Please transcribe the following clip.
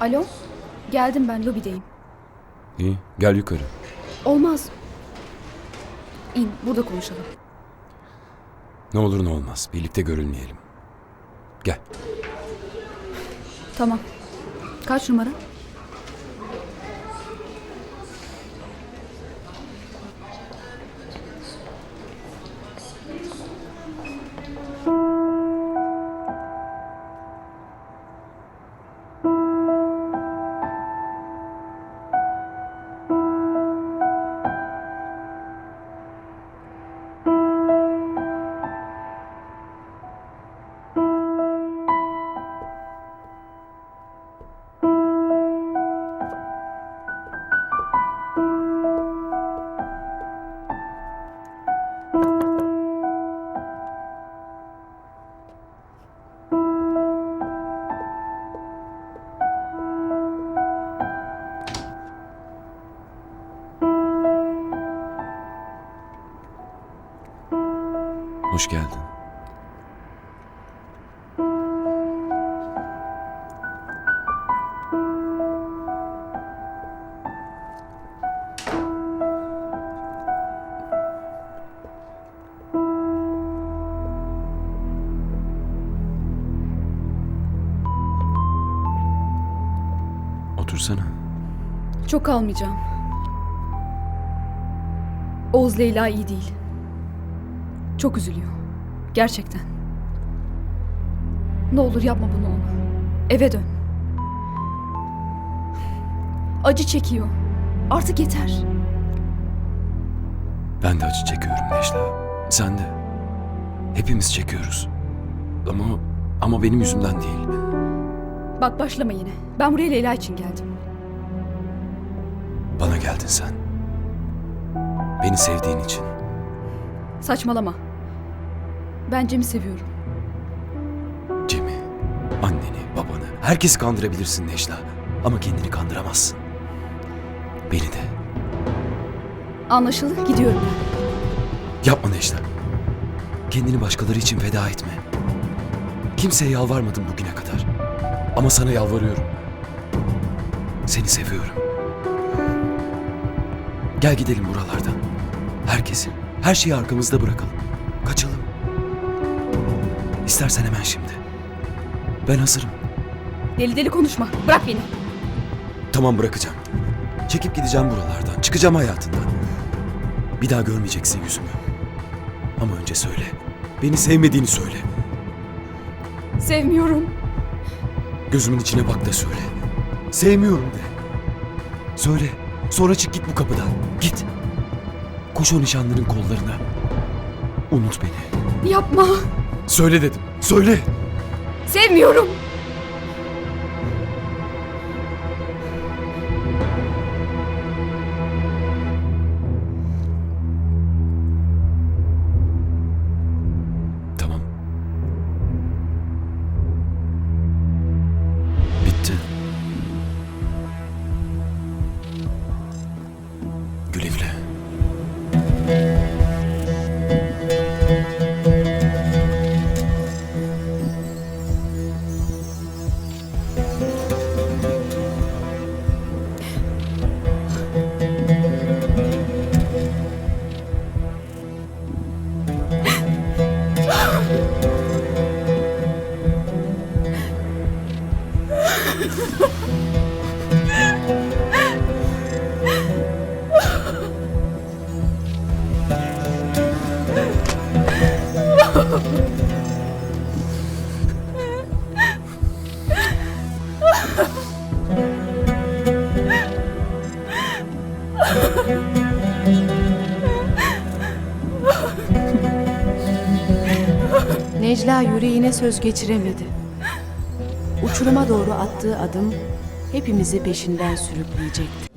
Alo? Geldim ben lobideyim. İyi, gel yukarı. Olmaz. İn burada konuşalım. Ne olur ne olmaz, birlikte görülmeyelim. Gel. Tamam. Kaç numara? Hoş geldin. Otursana. Çok kalmayacağım. Oğuz Leyla iyi değil. Çok üzülüyor. Gerçekten. Ne olur yapma bunu ona. Eve dön. Acı çekiyor. Artık yeter. Ben de acı çekiyorum Necla. Sen de. Hepimiz çekiyoruz. Ama ama benim yüzümden değil. Bak başlama yine. Ben buraya Leyla için geldim. Bana geldin sen. Beni sevdiğin için. Saçmalama. Ben Cem'i seviyorum. Cem'i, anneni, babanı, herkesi kandırabilirsin Necla. Ama kendini kandıramazsın. Beni de. Anlaşıldı. Gidiyorum ben. Yapma Necla. Kendini başkaları için feda etme. Kimseye yalvarmadım bugüne kadar. Ama sana yalvarıyorum. Seni seviyorum. Gel gidelim buralardan. Herkesi, her şeyi arkamızda bırakalım. İstersen hemen şimdi. Ben hazırım. Deli deli konuşma. Bırak beni. Tamam bırakacağım. Çekip gideceğim buralardan. Çıkacağım hayatından. Bir daha görmeyeceksin yüzümü. Ama önce söyle. Beni sevmediğini söyle. Sevmiyorum. Gözümün içine bak da söyle. Sevmiyorum de. Söyle. Sonra çık git bu kapıdan. Git. Koş o nişanlının kollarına. Unut beni. Yapma. Söyle dedim. Söyle. Sevmiyorum. Não! Necla yüreğine söz geçiremedi. Uçuruma doğru attığı adım hepimizi peşinden sürükleyecekti.